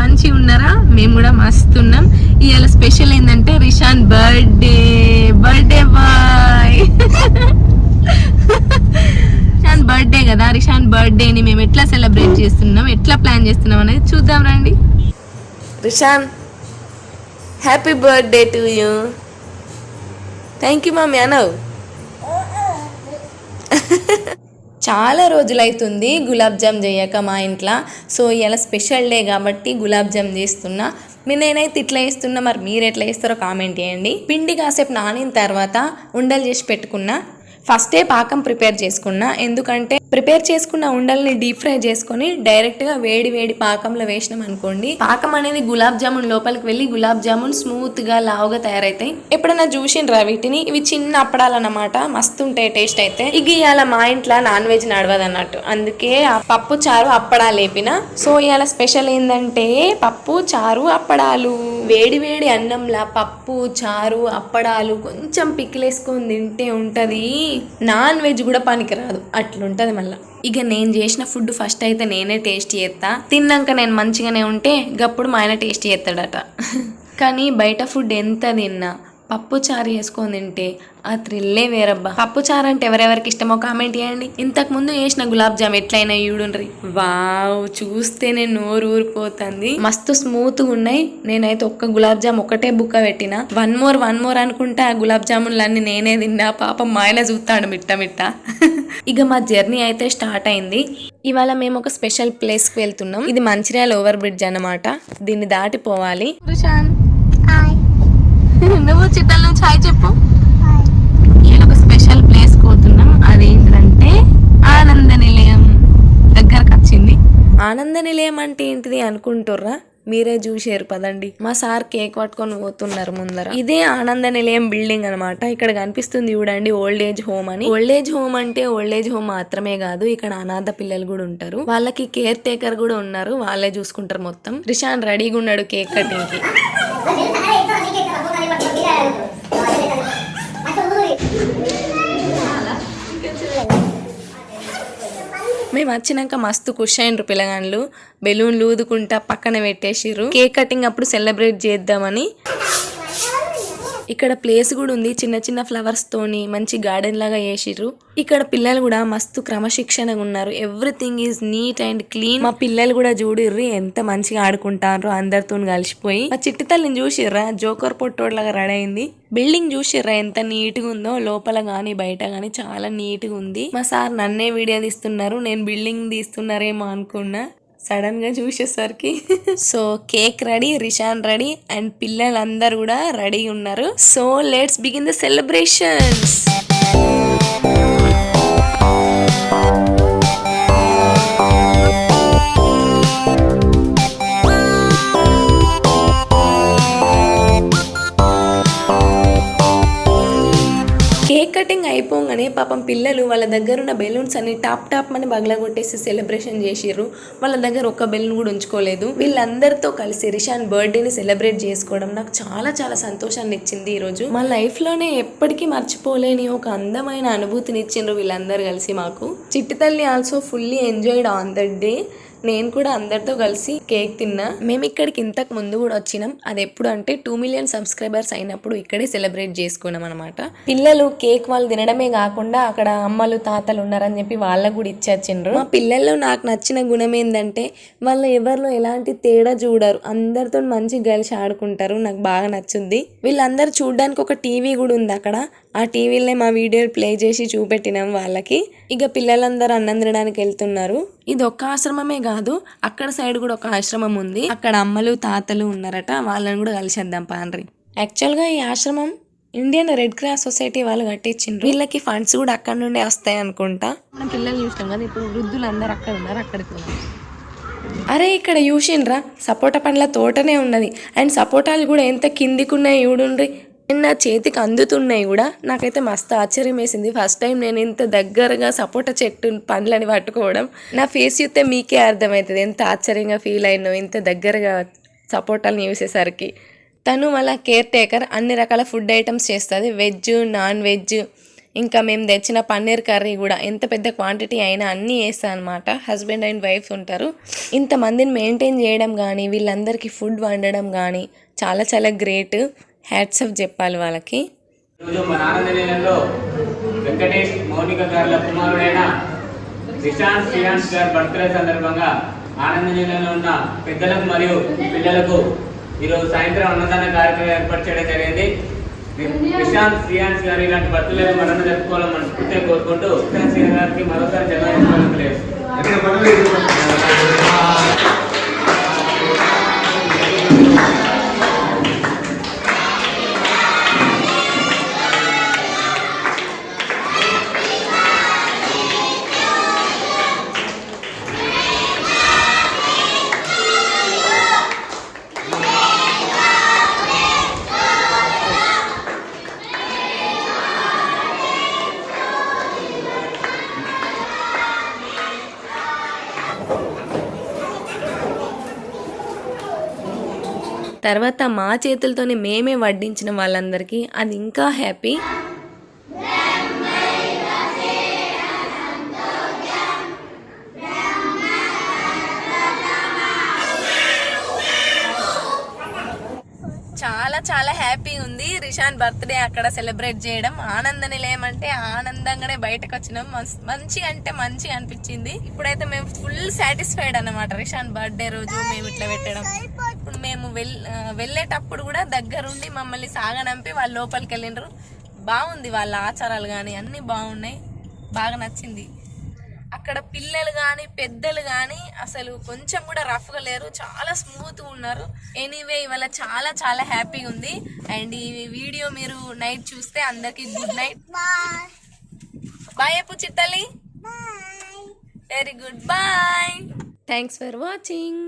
మంచి ఉన్నారా మేము కూడా మస్తు ఉన్నాం ఇవాళ స్పెషల్ ఏంటంటే Rishan birthday. Birthday boy. Rishan birthday కదా? రిషాన్ బర్త్డేని మేము ఎట్లా సెలబ్రేట్ చేస్తున్నాం? ఎట్లా ప్లాన్ చేస్తున్నాం అనేది చూద్దాం రండి. Rishan happy birthday to you. Thank you mummy అనవు చాలా రోజులైతుంది గులాబ్ జామ్ చేయక మా ఇంట్లో. సో ఇలా స్పెషల్ డే కాబట్టి గులాబ్ జామ్ చేస్తున్నా. మీరు నేనైతే ఇట్లా వేస్తున్నా మరి మీరు ఎట్లా వేస్తారో కామెంట్ చేయండి. పిండి కాసేపు నానిన తర్వాత ఉండలు చేసి పెట్టుకున్నా. ఫస్టే పాకం ప్రిపేర్ చేసుకున్నా. ఎందుకంటే ప్రిపేర్ చేసుకున్న ఉండల్ని డీప్ ఫ్రై చేసుకొని డైరెక్ట్గా వేడి వేడి పాకంలో వేసినాం అనుకోండి. పాకం అనేది గులాబ్ జామున్ లోపలికి వెళ్ళి గులాబ్ జామున్ స్మూత్గా లావుగా తయారైతాయి. ఎప్పుడైనా చూసిండ్రా వీటిని? ఇవి చిన్న అప్పడాలన్నమాట. మస్తు ఉంటాయి టేస్ట్ అయితే. ఇక ఇవాళ మా ఇంట్లో నాన్ వెజ్ నడవదు అన్నట్టు అందుకే ఆ పప్పు చారు అప్పడాలు లేపిన. సో ఇవాళ స్పెషల్ ఏంటంటే పప్పు చారు అప్పడాలు. వేడివేడి అన్నంలా పప్పు చారు అప్పడాలు కొంచెం పిక్కిలేసుకొని తింటే ఉంటుంది. నాన్ వెజ్ కూడా పనికిరాదు. అట్లుంటది మళ్ళీ. ఇక నేను చేసిన ఫుడ్ ఫస్ట్ అయితే నేనే టేస్ట్ చేస్తా తిన్నాక నేను మంచిగానే ఉంటే గప్పుడు మా ఆయన టేస్ట్ చేస్తాడట కానీ బయట ఫుడ్ ఎంత తిన్నా. పప్పు చారు వేసుకొని తింటే ఆ థ్రిల్లే వేరబ్బా. పప్పు చారు అంటే ఎవరెవరికి ఇష్టమో కామెంట్ చేయండి. ఇంతకు ముందు చేసిన గులాబ్ జామ్ ఎట్లయినా చూడుండ్రి వావ్ చూస్తేనే నోరు ఊరిపోతుంది. మస్తు స్మూత్గా ఉన్నాయి. నేనైతే ఒక్క గులాబ్ జామ్ ఒకటే బుక్క పెట్టిన. వన్ మోర్ వన్ మోర్ అనుకుంటా ఆ గులాబ్ జామున్లు అన్ని నేనే తిన్నా. పాపం మా ఆయన చూస్తాడు మిట్ట మిట్ట. ఇక మా జర్నీ అయితే స్టార్ట్ అయింది. ఇవాళ మేము ఒక స్పెషల్ ప్లేస్కి వెళ్తున్నాం. ఇది మంచిర్యాల ఓవర్ బ్రిడ్జ్ అన్నమాట. దీన్ని దాటిపోవాలి. నువ్వు చిట్టల నుంచి హాయ్ చెప్పు. ఈయన ఒక స్పెషల్ ప్లేస్ పోతున్నాం అది ఏంటంటే ఆనంద నిలయం దగ్గరకు వచ్చింది. ఆనంద నిలయం అంటే ఏంటిది అనుకుంటుర్రా? మీరే చూసారు పదండి. మా సార్ కేక్ పట్టుకొని పోతున్నారు ముందర. ఇదే ఆనంద నిలయం బిల్డింగ్ అన్నమాట. ఇక్కడ కనిపిస్తుంది చూడండి ఓల్డ్ ఏజ్ హోమ్ అని. ఓల్డ్ ఏజ్ హోమ్ అంటే ఓల్డ్ ఏజ్ హోమ్ మాత్రమే కాదు ఇక్కడ అనాథ పిల్లలు కూడా ఉంటారు. వాళ్ళకి కేర్ టేకర్ కూడా ఉన్నారు. వాళ్ళే చూసుకుంటారు మొత్తం. రిషాన్ రెడీగా ఉన్నాడు కేక్ కటింగ్కి మేము వచ్చినాక మస్తు కుష్ అయినరు పిల్లగాళ్ళు బెలూన్లు ఊదుకుంటా పక్కన పెట్టేసిర్రు. కేక్ కటింగ్ అప్పుడు సెలబ్రేట్ చేద్దామని. ఇక్కడ ప్లేస్ కూడా ఉంది. చిన్న చిన్న ఫ్లవర్స్ తోని మంచి గార్డెన్ లాగా చేసిర్రు. ఇక్కడ పిల్లలు కూడా మస్తు క్రమశిక్షణగా ఉన్నారు. Everything is neat and clean మా పిల్లలు కూడా చూడిర్రి ఎంత మంచిగా ఆడుకుంటారు అందరితో కలిసిపోయి. మా చిట్టి తల్లిని చూసిర్రా? జోకర్ పొట్టోడ్లాగా రెడీ అయింది. బిల్డింగ్ చూసిర్రా? ఎంత నీట్గా ఉందో. లోపల గానీ బయట గానీ చాలా నీట్గా ఉంది. మా సార్ నన్నే వీడియో తీస్తున్నారు. నేను బిల్డింగ్ తీస్తున్నారేమో అనుకున్నా. సడన్గా చూసేసరికి. So cake ready Rishan ready and పిల్లలందరూ కూడా రెడీ ఉన్నారు. So let's begin the celebrations. Cake cutting అయిపోగానే పాపం పిల్లలు వాళ్ళ దగ్గర ఉన్న బెలూన్స్ అన్ని టాప్ టాప్ అని బగల కొట్టేసి సెలబ్రేషన్ చేసిర్రు. వాళ్ళ దగ్గర ఒక్క బెలూన్ కూడా ఉంచుకోలేదు. వీళ్ళందరితో కలిసి రిషాన్ బర్త్డేని సెలబ్రేట్ చేసుకోవడం నాకు చాలా చాలా సంతోషాన్ని ఇచ్చింది ఈరోజు. మా లైఫ్లోనే ఎప్పటికీ మర్చిపోలేని ఒక అందమైన అనుభూతిని ఇచ్చిండ్రు వీళ్ళందరూ కలిసి మాకు. చిట్టి తల్లి also fully enjoyed on that day నేను కూడా అందరితో కలిసి కేక్ తిన్నా. మేము ఇక్కడికి ఇంతకు ముందు కూడా వచ్చినాం. అది ఎప్పుడు అంటే టూ మిలియన్ సబ్స్క్రైబర్స్ అయినప్పుడు ఇక్కడే సెలబ్రేట్ చేసుకున్నాం అనమాట పిల్లలు కేక్ వాళ్ళు తినడమే కాకుండా అక్కడ అమ్మలు తాతలు ఉన్నారని చెప్పి వాళ్ళకు కూడా ఇచ్చేచ్చిండ్రు. మా పిల్లల్లో నాకు నచ్చిన గుణం ఏంటంటే వాళ్ళు ఎవరిలో ఎలాంటి తేడా చూడరు. అందరితో మంచి కలిసి ఆడుకుంటారు. నాకు బాగా నచ్చుద్ది. వీళ్ళందరూ చూడడానికి ఒక టీవీ కూడా ఉంది అక్కడ. ఆ టీవీలో మా వీడియోలు ప్లే చేసి చూపెట్టినాం వాళ్ళకి. ఇక పిల్లలందరూ అన్నం తినడానికి వెళ్తున్నారు. ఇది ఒక్క ఆశ్రమమే కాదు అక్కడ సైడ్ కూడా ఒక ఆశ్రమం ఉంది. అక్కడ అమ్మలు తాతలు ఉన్నారట వాళ్ళని కూడా కలిసేద్దాం పాన్రి యాక్చువల్గా ఈ ఆశ్రమం ఇండియన్ రెడ్ క్రాస్ సొసైటీ వాళ్ళు కట్టించిండ్రు. వీళ్ళకి ఫండ్స్ కూడా అక్కడ నుండే వస్తాయి అనుకుంటా. మనం పిల్లలు చూసినాం కదా ఇప్పుడు వృద్ధులు అందరు అక్కడ ఉన్నారు అక్కడికి అరే ఇక్కడ చూసిండ్రా సపోటా పండ్ల తోటనే ఉన్నది. అండ్ సపోటాలు కూడా ఎంత కిందికున్నాయి చూడుండ్రి. నా చేతికి అందుతున్నాయి కూడా నాకైతే మస్తు ఆశ్చర్యం వేసింది. ఫస్ట్ టైం నేను ఇంత దగ్గరగా సపోటా చెట్టు పండ్లని పట్టుకోవడం నా ఫేస్ చూస్తే మీకే అర్థమవుతుంది. ఎంత ఆశ్చర్యంగా ఫీల్ అయినో ఇంత దగ్గరగా సపోటాలను చూసేసరికి తను మళ్ళీ కేర్ టేకర్ అన్ని రకాల ఫుడ్ ఐటమ్స్ చేస్తుంది. వెజ్ నాన్ వెజ్ ఇంకా మేము తెచ్చిన పన్నీర్ కర్రీ కూడా ఎంత పెద్ద క్వాంటిటీ అయినా అన్నీ వేస్తాను అనమాట హస్బెండ్ అండ్ వైఫ్ ఉంటారు. ఇంతమందిని మెయింటైన్ చేయడం కానీ వీళ్ళందరికీ ఫుడ్ వండడం కానీ చాలా చాలా గ్రేట్ హ్యాట్స్ ఆఫ్ చెప్పాలి వాళ్ళకి. ఈరోజు మన ఆనందనీయంలో వెంకటేష్ మౌనిక గారుల కుమారుడైన నిశాంత్ శ్రీయాన్స్ గారి బర్త్డే సందర్భంగా ఆనందనీయంలో ఉన్న పెద్దలకు మరియు పిల్లలకు ఈరోజు సాయంత్రం అన్నదాన కార్యక్రమం ఏర్పాటు చేయడం జరిగింది. నిశాంత్ శ్రీయాన్స్ గారు ఇలాంటి బర్త్డే మరణ జరుపుకోవాలని మనస్ఫూర్తిగా కోరుకుంటూ నిశాంత్ గారికి మరోసారి జన్మదిన తర్వాత మా చేతులతోనే మేమే వడ్డించిన వాళ్ళందరికీ అది ఇంకా హ్యాపీ. చాలా చాలా హ్యాపీ ఉంది. రిషాన్ బర్త్డే అక్కడ సెలబ్రేట్ చేయడం. ఆనందని లేమంటే ఆనందంగానే బయటకు వచ్చినాం. మంచి అంటే మంచి అనిపించింది. ఇప్పుడైతే మేము ఫుల్ సాటిస్ఫైడ్ అనమాట రిషాన్ బర్త్డే రోజు మేము ఇట్లా పెట్టడం. ఇప్పుడు మేము వెల్ ఆ, వెళ్ళేటప్పుడు కూడా దగ్గరుండి మమ్మల్ని సాగనంపి వాళ్ళు లోపలికి వెళ్ళిండ్రు బాగుంది వాళ్ళ ఆచారాలు కానీ అన్నీ బాగున్నాయి. బాగా నచ్చింది. అక్కడ పిల్లలు కానీ పెద్దలు కానీ అసలు కొంచెం కూడా రఫ్గా లేరు. చాలా స్మూత్గా ఉన్నారు. ఎనీవే ఇవాళ చాలా చాలా హ్యాపీగా ఉంది. అండ్ ఈ వీడియో మీరు నైట్ చూస్తే అందరికి గుడ్ నైట్. బాయ్ అప్పు చిత్తలి very good boy thanks for watching